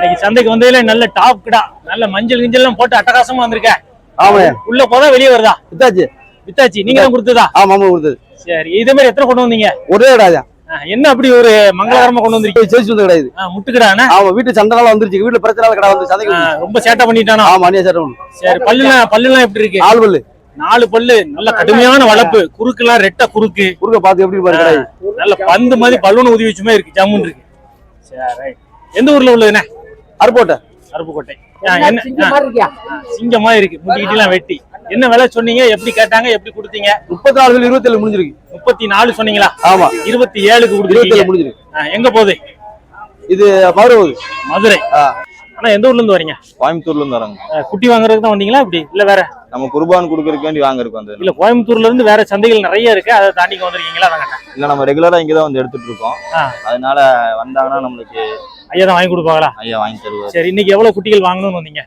இன்னைக்கு சந்தைக்கு வந்ததுல நல்ல டாப் கிடா நல்ல மஞ்சள் கிஞ்சல்லாம் போட்டு அட்டகாசமா வந்திருக்க. ஆமாய்யா. உள்ள போதா வெளியே வருதா? வித்தாச்சு. வித்தாச்சி. நீங்க தான் கொடுத்ததா? ஆமா ஆமா கொடுத்தது. சரி இதே மாதிரி எத்தனை கொண்டு வந்தீங்க? ஒரே இடாதான் ஆ, என்ன அப்படி ஒரு மங்களகரமா கொண்டு வந்திருக்கீங்க? ஜெயிச்சு வந்து கிடையாது முட்டுக்கிடாண்ணா ஆமா வீட்டு சண்டைனால வந்துருச்சு. வீட்டுல பிரச்சனை கடை வந்து வந்துருச்சு. ரொம்ப சேட்டை பண்ணிட்டானா? ஆமா அநியா சட்டை சரி பல்லுலாம் பல்லுலாம் எப்படி இருக்கு? ஆள் பல்லு. நாலு பல்லு. நல்ல கடுமையான வளர்ப்பு குறுக்குலாம் ரெட்டை குறுக்கு. குறுக்க பார்த்து எப்படி பாரு கடை. நல்ல பந்து மாதிரி பல்லுன்னு உதவி வச்சுமே இருக்கு. ஜம்முன்னு இருக்கு. சரி. எந்த ஊர்ல உள்ளதுண்ணே அருப்போட்டை அருப்புக்கோட்டை. சிங்கமா இருக்கு. முட்டிக்கிட்டலாம் வெட்டி. என்ன விலை சொன்னீங்க? எப்படி கேட்டாங்க? எப்படி கொடுத்தீங்க? முப்பத்தி நாலு இருபத்தி ஏழு முடிஞ்சிருக்கு. முப்பத்தி நாலு சொன்னீங்களா? ஆமா. இருபத்தி ஏழுக்கு ஏழு முடிஞ்சிருக்கு. எங்க போகுது? இது மதுரை. மதுரை. ஆனா எந்த ஊர்ல இருந்து வரீங்க? கோயம்புத்தூர்ல இருந்து வராங்க. குட்டி வாங்குறதுக்கு தான் வந்தீங்களா இப்படி? இல்ல வேற? நம்ம குர்பான் கொடுக்கறதுக்கு வேண்டி வாங்குறதுக்கு வந்தது. இல்ல கோயம்புத்தூர்ல இருந்து வேற சந்தைகள் நிறைய இருக்கு. அதை தாண்டி இங்க வந்திருக்கீங்களா. இல்ல நம்ம ரெகுலரா இங்க தான் வந்து எடுத்துட்டு இருக்கோம். அதனால வந்தாங்கன்னா நம்மளுக்கு ஐயா தான் வாங்கி கொடுப்பாங்களா? ஐயா வாங்கி தருவார். சரி இன்னைக்கு எவ்வளவு குட்டிகள் வாங்கணும்னு வந்தீங்க?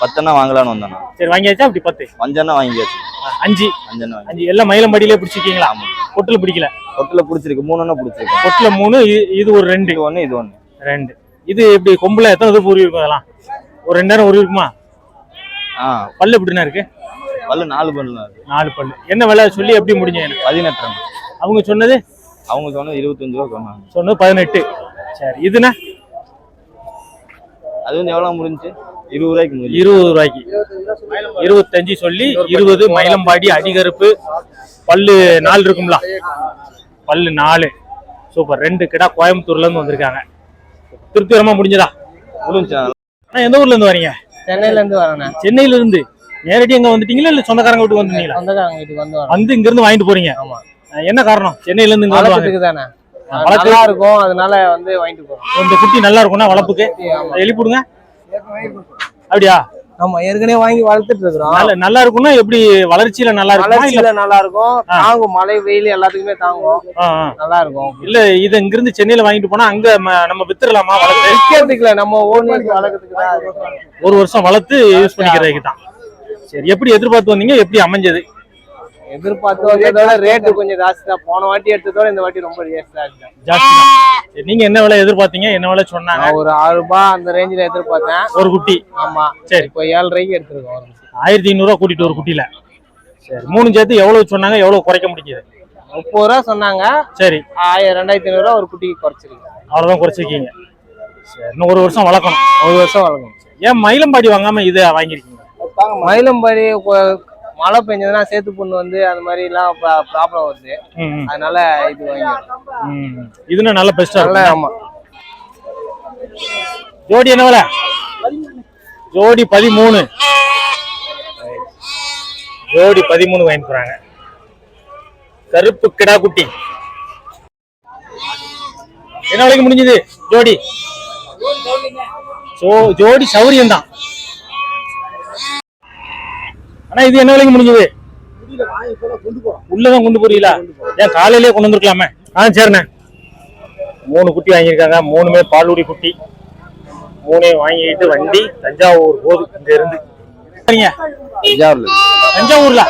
பத்தெண்ணா வாங்கலாம்னு வந்தோம் சரி வாங்கியாச்சா? அப்படி பத்து. அஞ்செண்ணா வாங்கியாச்சு. அஞ்சு. வாங்கி அஞ்சு. எல்லாம் மயிலம்படியிலே பிடிச்சிருக்கீங்களா? பொட்டில் பிடிக்கல. பொட்டுல பிடிச்சிருக்கு. மூணுன்னா பிடிச்சிருக்கு. பொட்டில மூணு இது ஒரு ரெண்டு. ஒண்ணு இது ஒண்ணு. ரெண்டு. இது எப்படி கொம்புல எத்தனை இது உருவி இருக்கும் அதெல்லாம்? ஒரு ரெண்டு நேரம் உருவி இருக்குமா? ஆ. பல்லு எப்படிண்ணா இருக்கு? பல்லு நாலு பல்லு நாலு பல்லு. என்ன விலை? சொல்லி எப்படி முடிஞ்ச எனக்கு? பதினெட்டு. அவங்க சொன்னது? அவங்க சொன்னது இருபத்தஞ்சு ரூபா சொன்னாங்க. சொன்னது பதினெட்டு. சரி இதுனா அது வந்து எவ்வளவு முடிஞ்சுச்சு இருபது ரூபாய்க்கு முடிஞ்சு. இருபது ரூபாய்க்கு. இருபத்தஞ்சு சொல்லி இருபது மயிலம்பாடி அடிகருப்பு. பல்லு நாலு இருக்கும்ல? பல்லு நாலு. சூப்பர். ரெண்டு கிடா கோயம்புத்தூர்ல இருந்து வந்திருக்காங்க. திருப்திகரமா முடிஞ்சதா? முடிஞ்சு அண்ணா, எந்த ஊர்ல இருந்து வரீங்க? சென்னையில இருந்து வரேண்ணே சென்னையில இருந்து. நேரடி எங்க வந்துட்டீங்களா இல்ல சொந்தக்காரங்க வீட்டுக்கு வந்தீங்களா சொந்தக்காரங்க வீட்டுக்கு வந்து இங்க இருந்து வாங்கிட்டு போறீங்க? ஆமா. அஹ் என்ன காரணம்? சென்னையில இருந்து இங்க தானே. நல்லா இருக்கும் அதனால வந்து வாங்கிட்டு போறோம். இந்த குட்டி நல்லா இருக்கும்னா வளர்ப்புக்கு. எழுப்பிடுங்க அப்படியா? ஆமா ஏற்கனவே வாங்கி வளர்த்துட்டு இருக்கிறோம். நல்ல நல்லா இருக்கும்னா எப்படி வளர்ச்சியில நல்லா இருக்குமா வளர்ச்சியில நல்லா இருக்கும். தாங்கும். மழை வெயில் எல்லாத்துக்குமே தாங்கும். நல்லா இருக்கும் இல்ல இது இங்க இருந்து சென்னையில வாங்கிட்டு போனா அங்க நம்ம வித்துடலாமா வளர்த்து? நம்ம ஓன் வளர்க்கறதுக்கு. ஒரு வருஷம் வளர்த்து யூஸ் பண்ணிக்கிறதுக்கு தான் சரி எப்படி எதிர்பார்த்து வந்தீங்க? எப்படி அமைஞ்சது? எதிர்பார்த்து வந்ததோட ரேட்டு கொஞ்சம் ஜாஸ்தி தான். போன வாட்டி எடுத்ததோட இந்த வாட்டி ரொம்ப ஜாஸ்தி தான் ஜாஸ்தி நீங்க என்ன விலை எதிர்பார்த்தீங்க? என்ன விலை சொன்னாங்க? ஒரு ஆறு ரூபாய் அந்த ரேஞ்சில எதிர்பார்த்தேன். ஒரு குட்டி. ஆமா. சரி. இப்போ ஏழு ரூபாய்க்கு எடுத்துருக்கோம் ஆயிரத்தி ஐநூறு ரூபா கூட்டிட்டு ஒரு குட்டியில. சரி மூணு சேர்த்து எவ்வளவு சொன்னாங்க? எவ்வளவு குறைக்க முடிஞ்சது? முப்பது ரூபா சொன்னாங்க. சரி. ஆயிரம் ரெண்டாயிரத்தி ஐநூறு ரூபா ஒரு குட்டிக்கு குறைச்சிருக்கேன் அவ்வளவுதான் குறைச்சிருக்கீங்க. சரி இன்னும் ஒரு வருஷம் வளர்க்கணும். ஒரு வருஷம் வளர்க்கணும். ஏன் மயிலம்பாடி வாங்காம இதை வாங்கியிருக்கீங்க? மயிலம்பாடி மழை பெஞ்சதுன்னா சேத்து புண்ணு வந்து அந்த மாதிரி எல்லாம் ப்ராப்ளம் வருது. அதனால இது வாங்கி ம். இதுன்னா நல்ல பெஸ்டா நல்ல ஆமா. ஜோடி என்ன விலை? ஜோடி பதிமூணு. ஜோடி பதிமூணு வாங்கிட்டு போறாங்க. கருப்பு கிடா குட்டி. என்ன விலைக்கு முடிஞ்சது? ஜோடி. ஜோடி சௌரியம் தான். ஆனா இது என்ன விலைக்கு முடிஞ்சது? உள்ளதான் கொண்டு போறீங்களா? ஏன் காலையிலேயே கொண்டு வந்திருக்கலாமே? ஆ சரிண்ணே. மூணு குட்டி வாங்கியிருக்காங்க. மூணுமே பாலுடி குட்டி. மூணே வாங்கிட்டு வண்டி தஞ்சாவூர் போகுது இங்க இருந்து சரிங்க. தஞ்சாவூர்ல தஞ்சாவூர்ல?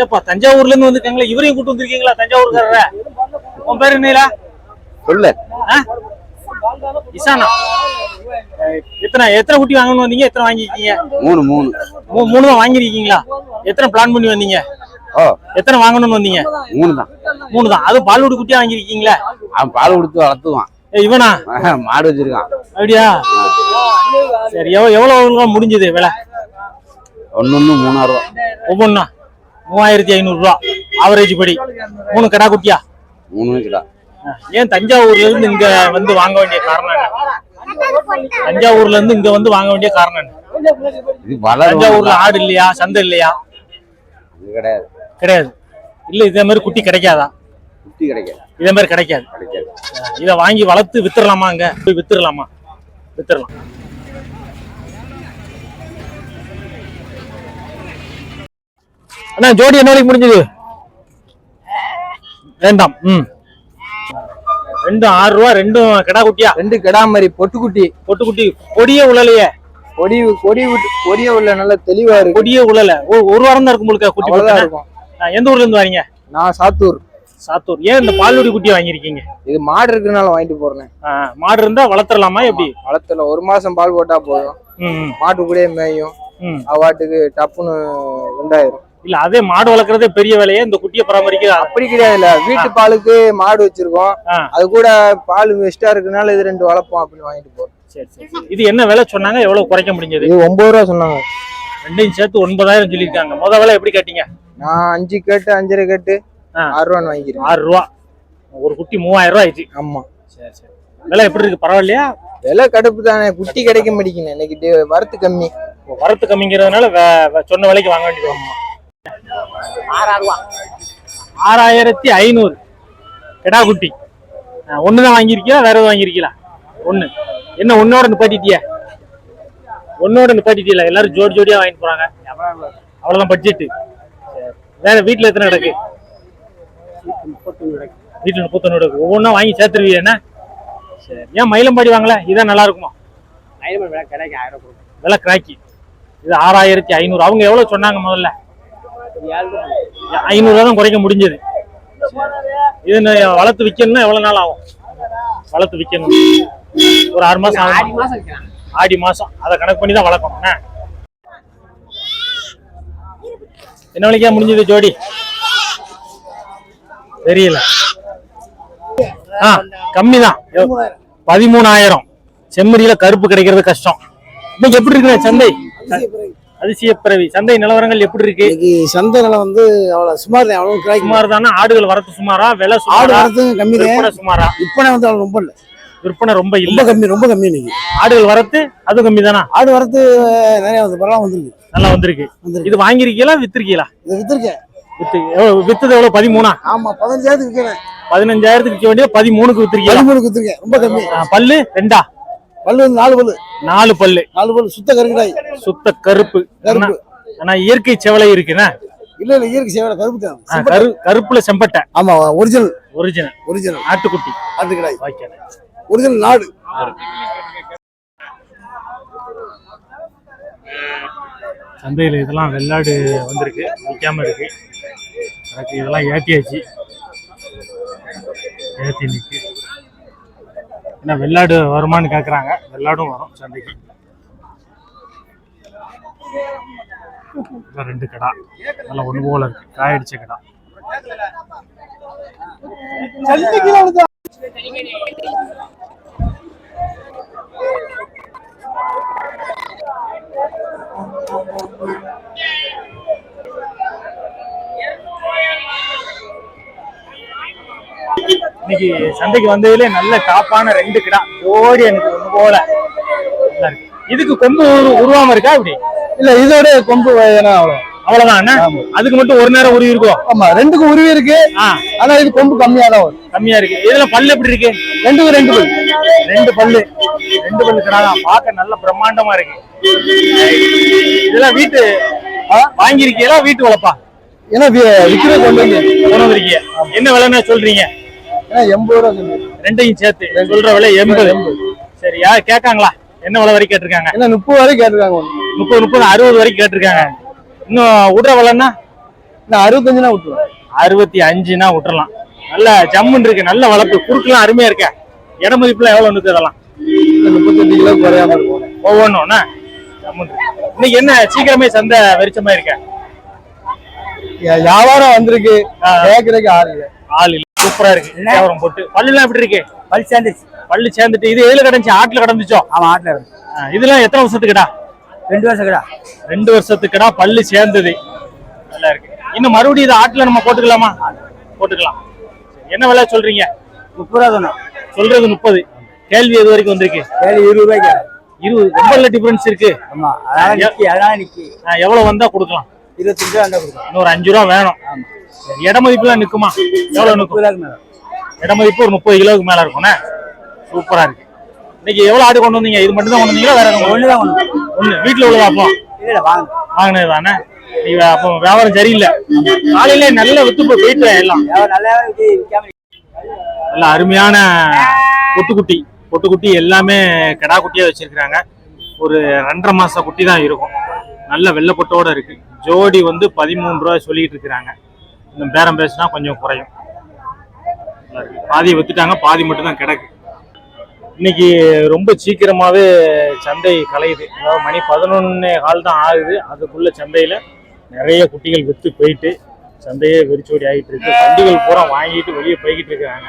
ஏப்பா தஞ்சாவூர்ல இருந்து வந்திருக்காங்களா இவரையும் கூட்டு வந்திருக்கீங்களா தஞ்சாவூர்காரர? உன் பேர் என்னடா சொல்லு இசானா. எத்தனை எத்தனை குட்டி வாங்கணும்னு வந்தீங்க? எத்தனை வாங்கிருக்கீங்க மூணு மூணு. மூ- மூணு தான் வாங்கிருக்கீங்களா எத்தனை பிளான் பண்ணி வந்தீங்க? ஓ எத்தனை வாங்கணும்னு வந்தீங்க? மூணு தான் மூணு தான் அது பால்வடி குட்டியா வாங்கிருக்கீங்களா அவன் பால் கொடுத்து வளர்த்துவான். ஏய், இவனா? மாடு வச்சிருக்கான். அப்படியா? சரி எவ்வளவு எவ்வளவு முடிஞ்சது விலை? ஒன்னு ஒண்ணு மூணாயிரம் ரூபா. ஒவ்வொன்றா மூவாயிரத்தி ஐநூறு ரூபா. ஆவரேஜ் படி. மூணு கடா குட்டியா? மூணுமே கிடா. ஏன் தஞ்சாவூர்ல இருந்து இங்க வந்து வாங்க வேண்டிய காரணம் என்ன? தஞ்சாவூர்ல இருந்து இங்க வந்து வாங்க வேண்டிய காரணம் என்ன? தஞ்சாவூர்ல ஆடு இல்லையா சந்தை இல்லையா? கிடையாது. கிடையாது. இல்ல இதே மாதிரி குட்டி கிடைக்காதா? குட்டி கிடைக்காது. இதே மாதிரி கிடைக்காது. கிடைக்காது. இத வாங்கி வளர்த்து வித்துறலாமா அங்க? போய் வித்துறலாமா வித்துறலாம் அண்ணா ஜோடி என்ன வரைக்கும் முடிஞ்சது? வேண்டாம். ம். ரெண்டும் ஆறு ரூபா ரெண்டும் கிடா குட்டியா? ரெண்டு கிடா மாதிரி பொட்டுக்குட்டி. பொட்டு குட்டி கொடியே உழலையே கொடி கொடி கொடிய உள்ள நல்ல தெளிவா இருக்கு. கொடியே உழல. ஒரு வாரம் தான் இருக்கும் முழுக்க குட்டி போட்டுனா. இருக்கும். எந்த ஊர்ல இருந்து வரீங்க? நான் சாத்தூர். சாத்தூர். ஏன் இந்த பால்வடி குட்டியை வாங்கியிருக்கீங்க? இது மாடு இருக்கிறனால வாங்கிட்டு போறேன். மாடு இருந்தா வளர்த்துடலாமா எப்படி? வளர்த்துல ஒரு மாசம் பால் போட்டா போதும். மாட்டு கூடயே மேயும். அவாட்டுக்கு டப்புன்னு உண்டாயிரும். இல்ல அதே மாடு வளர்க்குறதே பெரிய வேலையே இந்த குட்டியை பராமரிக்க அப்படி கிடையாதுல்ல. வீட்டு பாலுக்கு மாடு வச்சிருக்கோம். அது கூட பால் வெஸ்டா இருக்கனால இது ரெண்டு வளர்ப்போம் அப்படின்னு வாங்கிட்டு போறோம். சரி சரி. இது என்ன விலை சொன்னாங்க? எவ்வளவு குறைக்க முடிஞ்சது? இது ஒன்பது ரூபா சொன்னாங்க. ரெண்டையும் சேர்த்து ஒன்பதாயிரம் சொல்லியிருக்காங்க. முத விலை எப்படி கேட்டீங்க? நான் அஞ்சு கேட்டு அஞ்சரை கேட்டு. ஆறு ரூபான்னு வாங்கிக்கிறேன். ஆறு ரூபா. ஒரு குட்டி மூவாயிரம் ரூபா ஆயிடுச்சு. ஆமா. சரி சரி. விலை எப்படி இருக்கு? பரவாயில்லையா? விலை கடுப்பு தானே. குட்டி கிடைக்க மாட்டேங்குது. இன்னைக்கு வரத்து கம்மி. வரத்து கம்மிங்கிறதுனால சொன்ன விலைக்கு வாங்க வேண்டியது. ஆறாயிரத்தி ஐநூறு. கிடா குட்டி. ஒன்று தான் வாங்கியிருக்கீங்களா வேற எதுவும் வாங்கியிருக்கீங்களா? ஒன்று என்ன ஒன்னோட நிப்பாட்டிட்டிய? ஒன்னோட நிப்பாட்டிட்டியல எல்லாரும் ஜோடி ஜோடியா வாங்கிட்டு போறாங்க. அவ்வளவுதான் பட்ஜெட்டு வேற வீட்டுல எத்தனை கிடக்கு? வீட்டுல முப்பத்தொன்னு கிடக்கு. ஒவ்வொன்றா வாங்கி சேர்த்துருவீங்க என்ன? சரி. ஏன் மயிலம்பாடி வாங்கல? இதான் நல்லா இருக்குமா? விலை கிராக்கி. இது ஆறாயிரத்தி ஐநூறு. அவங்க எவ்வளவு சொன்னாங்க முதல்ல? ஐநூறு தான் குறைக்க முடிஞ்சது. இது வளர்த்து விற்கணும்னா எவ்வளவு நாள் ஆகும்? வளர்த்து விற்கணும் ஒரு ஆறு மாசம் ஆகும். ஆடி மாசம். அதை கணக்கு பண்ணி தான் வளர்க்கணும். என்ன? என்ன விலைக்கா முடிஞ்சது ஜோடி? தெரியல. ஆ கம்மி தான் பதிமூணாயிரம். செம்மறியில கருப்பு கிடைக்கிறது கஷ்டம். இன்னைக்கு எப்படி இருக்கு சந்தை? அதிசய பிறவி. சந்தை நிலவரங்கள் எப்படி இருக்கு? இன்னைக்கு சந்தை நிலம் வந்து அவ்வளவு சுமார் தான் அவ்வளவு கிடைக்கும் சுமார் தானே ஆடுகள் வரத்து சுமாரா? விலை ஆடு சுமாரா? வரது கம்மி தான். சுமாரா? விற்பனை வந்து அவ்வளவு ரொம்ப இல்ல. விற்பனை ரொம்ப இல்ல. ரொம்ப கம்மி ரொம்ப கம்மி இன்னைக்கு. ஆடுகள் வரத்து அது கம்மி தானா ஆடு வரது நிறைய வந்து பரவாயில்ல வந்திருக்கு. நல்லா வந்திருக்கு. வந்திருக்கு. இது வாங்கிருக்கீங்களா வித்திருக்கீங்களா? இது வித்திருக்கேன். வித்து எவ்வளவு வித்தது எவ்வளவு? பதிமூணா? ஆமா பதினஞ்சாயிரத்துக்கு விற்கிறேன் பதினஞ்சாயிரத்துக்கு விற்க வேண்டிய பதிமூணுக்கு வித்திருக்கீங்களா? பதிமூணுக்கு வித்திருக்கேன். ரொம்ப கம்மி. ஆ, பல்லு ரெண்டா? பல்லு வந்து நாலு பல்லு. நாலு பல்லு. நாலு பல்லு சுத்த கருக்கடாய் சுத்த கருப்பு. கருப்பு. ஆனா இயற்கை செவலை இருக்குண்ணே இல்ல இல்ல இயற்கை சேவை கருப்பு தான். கரு கருப்புல செம்பட்டை. ஆமா ஒரிஜினல் ஒரிஜினல் ஒரிஜினல் ஆட்டுக்குட்டி. ஆட்டுக்கடாய். ஓகே ஒரிஜினல் நாடு. சந்தையில் இதெல்லாம் வெள்ளாடு வந்திருக்கு விற்காம இருக்கு. எனக்கு இதெல்லாம் ஏற்றியாச்சு ஏற்றி நிற்கு ஏன்னா வெள்ளாடு வருமான்னு கேட்குறாங்க வெள்ளாடும் வரும் சந்தைக்கு. ரெண்டு கடா. நல்லா ஒன்று போல இருக்கு. காயடிச்ச கடா. இன்னைக்கு சந்தைக்கு வந்ததுல நல்ல டாப்பான ரெண்டு கிடா. ஜோடி எனக்கு ஒன்று போல. இதுக்கு கொம்பு உரு- உருவாம இருக்கா இப்படி இல்ல இதோட கொம்பு அவ்வளவு. அவ்வளவுதான்? அதுக்கு மட்டும் ஒரு நேரம் உருவி இருக்கும். ஆமா ரெண்டுக்கும் உருவி இருக்கு. ஆனா இது கொம்பு கம்மியா தான் வரும். கம்மியா இருக்கு. இதுல பல்லு எப்படி இருக்கு? ரெண்டுக்கும் ரெண்டு பல்லு. ரெண்டு பல்லு. ரெண்டு பல்லு கிடா தான். பார்க்க நல்ல பிரம்மாண்டமா இருக்கு. இதெல்லாம் வீட்டு வாங்கியிருக்கீங்களா வீட்டு வளர்ப்பா ஏன்னா விற்கிற கொண்டு வந்து கொண்டு வந்திருக்கீங்க என்ன விலைன்னு சொல்றீங்க? எண்பது ரூபா ரெண்டையும் சேர்த்து. சொல்ற விலை எண்பது. சரி யார் கேட்காங்களா என்ன விலை வரைக்கும் கேட்டிருக்காங்க? ஏன்னா முப்பது வரைக்கும் கேட்டிருக்காங்க. முப்பது முப்பது அறுபது வரைக்கும் கேட்டிருக்காங்க. இன்னும் விடுற விலைன்னா? நான் அறுபத்தஞ்சுனா விட்டுருவேன் அறுபத்தி அஞ்சுனா விட்டுறலாம் நல்ல ஜம்முன்னு இருக்கு நல்ல வளர்ப்பு. குறுக்கெல்லாம் அருமையா இருக்க. இட மதிப்புல எவ்வளவு இதெல்லாம் இந்த முப்பத்தஞ்சு கிலோ குறையாம இருக்கும். ஒவ்வொன்றும் ஜம்முன்னு. இன்னைக்கு என்ன சீக்கிரமே சந்தை வெறிச்சமா இருக்க? வியாபாரம் வந்திருக்கு. கேட்கறதுக்கு ஆள் இல்லை. ஆள் இல்ல. சூப்பரா இருக்கு. வியாபாரம் போட்டு. பல்லுலாம் எப்படி இருக்கு? பல் சேர்ந்துச்சு. பல்லு சேர்ந்துட்டு இது எதுல கிடந்துச்சு? ஆட்டுல கிடந்துச்சோ? ஆமா ஆட்டில் இருக்கு ஆ, இதெல்லாம் எத்தனை வருஷத்துக்குடா? ரெண்டு வருஷம் கடா ரெண்டு வருஷத்துக்குடா பல்லு சேர்ந்தது. நல்லா இருக்கு. இன்னும் மறுபடியும் இது ஆட்டுல நம்ம போட்டுக்கலாமா? போட்டுக்கலாம். என்ன விலை சொல்றீங்க? முப்பது ரூபா சொன்னோம் சொல்றது முப்பது. கேள்வி எது வரைக்கும் வந்திருக்கு? வேலை இருபது ரூபாய்க்கு இருபது. ரொம்ப டிஃபரன்ஸ் இருக்கு. ஆமா அதனால நிக்கி ஆ, எவ்வளவு வந்தா கொடுக்கலாம்? இருபத்தஞ்சு ரூபா இருந்தா கொடுக்கும் இன்னொரு அஞ்சு ரூபா வேணும். சரி, இட மதிப்புலாம் முப்பது ரூபாய்க்கு மேல இட மதிப்பு ஒரு முப்பது கிலோவுக்கு மேல இருக்கும்ண்ணே சூப்பரா இருக்கு. இன்னைக்கு எவ்வளவு ஆடு கொண்டு வந்தீங்க? இது மட்டும் தான் கொண்டு வந்தீங்களா? வேற ஒன்று தான் ஒன்று வீட்டுல உள்ளதா அப்போ? வாங்கினது தானே அப்போ வியாபாரம் சரியில்லை. காலையில நல்ல வித்து போய் போயிட்டு எல்லாம் நல்லா அருமையான பொட்டுக்குட்டி. பொட்டுக்குட்டி எல்லாமே கிடா குட்டியா வச்சிருக்கிறாங்க. ஒரு ரெண்டரை மாச குட்டி தான் இருக்கும். நல்ல வெள்ளைப்பட்டோட இருக்கு. ஜோடி வந்து பதிமூணு ரூபாய் சொல்லிட்டு இருக்கிறாங்க. இன்னும் பேரம் பேசினா கொஞ்சம் குறையும். நல்லா பாதியை வித்துட்டாங்க பாதி மட்டும்தான் கிடக்கு. இன்னைக்கு ரொம்ப சீக்கிரமாவே சந்தை கலையுது. அதாவது மணி பதினொன்னே கால் தான் ஆகுது. அதுக்குள்ள சந்தையில நிறைய குட்டிகள் வித்து போயிட்டு சந்தையே வெறிச்சோடி ஆகிட்டு இருக்கு. வண்டிகள் பூரா வாங்கிட்டு வெளியே போய்கிட்டு இருக்கிறாங்க.